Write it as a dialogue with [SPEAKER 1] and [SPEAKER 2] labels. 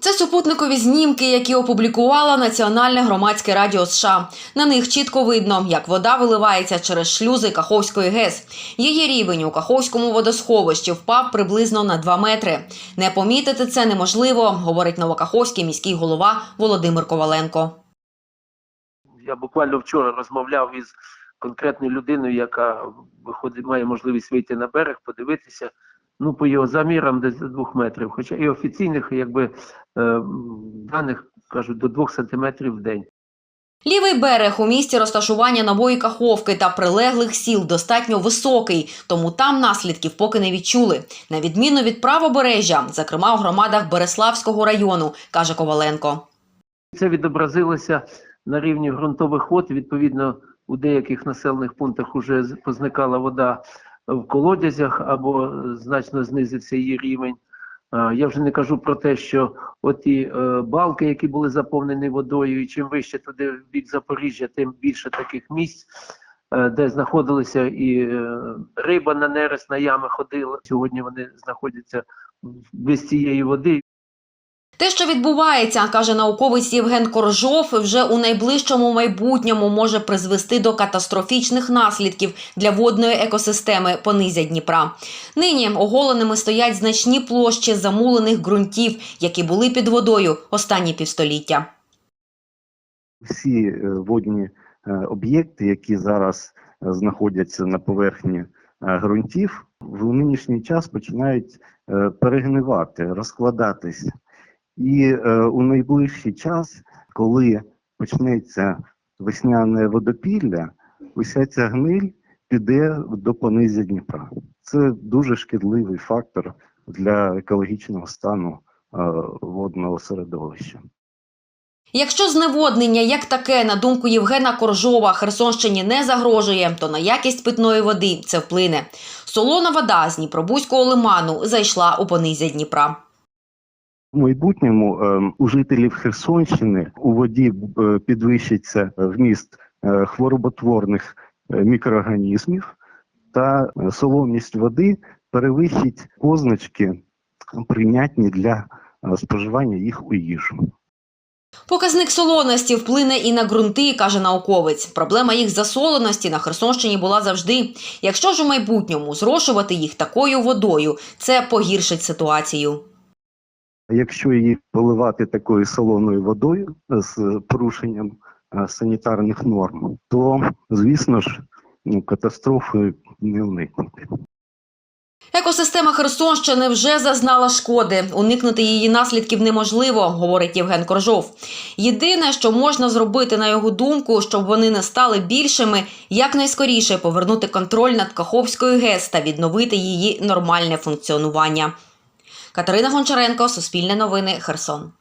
[SPEAKER 1] Це супутникові знімки, які опублікувала Національне громадське радіо США. На них чітко видно, як вода виливається через шлюзи Каховської ГЕС. Її рівень у Каховському водосховищі впав приблизно на 2 метри. Не помітити це неможливо, говорить новокаховський міський голова Володимир Коваленко.
[SPEAKER 2] Я буквально вчора розмовляв із конкретною людиною, яка виходить, має можливість вийти на берег, подивитися. Ну, по його замірам десь до двох метрів. Хоча і офіційних, якби е, даних кажуть, до двох сантиметрів в день.
[SPEAKER 1] Лівий берег у місті розташування нової Каховки та прилеглих сіл достатньо високий, тому там наслідків поки не відчули. На відміну від правобережжя, зокрема у громадах Береславського району, каже Коваленко.
[SPEAKER 2] Це відобразилося на рівні ґрунтових вод. Відповідно, у деяких населених пунктах вже позникала вода в колодязях або е, значно знизився її рівень. Я вже не кажу про те, що оті е, балки, які були заповнені водою, і чим вище туди в бік Запоріжжя, тим більше таких місць, е, де знаходилися і е, риба на нерест, на ями ходила. Сьогодні вони знаходяться без цієї води.
[SPEAKER 1] Те, що відбувається, каже науковець Євген Коржов, вже у найближчому майбутньому може призвести до катастрофічних наслідків для водної екосистеми понизя Дніпра. Нині оголеними стоять значні площі замулених ґрунтів, які були під водою останні півстоліття.
[SPEAKER 3] всі е, водні е, об'єкти, які зараз е, знаходяться на поверхні ґрунтів, в нинішній час починають перегнивати, розкладатись. І е, у найближчий час, коли почнеться весняне водопілля, уся ця гниль піде до понизя Дніпра. Це дуже шкідливий фактор для екологічного стану е, водного середовища.
[SPEAKER 1] Якщо зневоднення як таке, на думку Євгена Коржова, Херсонщині не загрожує, то на якість питної води це вплине. Солона вода з Дніпробузького лиману зайшла у понизя Дніпра.
[SPEAKER 3] В майбутньому е, у жителів Херсонщини у воді е, підвищиться вміст е, хвороботворних е, мікроорганізмів, та е, солоність води перевищить позначки, прийнятні для е, споживання їх у їжу.
[SPEAKER 1] Показник солоності вплине і на ґрунти, каже науковець. Проблема їх засоленості на Херсонщині була завжди. Якщо ж у майбутньому зрошувати їх такою водою, це погіршить ситуацію.
[SPEAKER 3] Якщо її поливати такою солоною водою з порушенням е, санітарних норм, то звісно ж ну, катастрофи не уникнути.
[SPEAKER 1] Екосистема Херсонщини вже зазнала шкоди. Уникнути її наслідків неможливо, говорить Євген Коржов. Єдине, що можна зробити, на його думку, щоб вони не стали більшими, якнайскоріше повернути контроль над Каховською ГЕС та відновити її нормальне функціонування. Катерина Гончаренко, Суспільне новини, Херсон.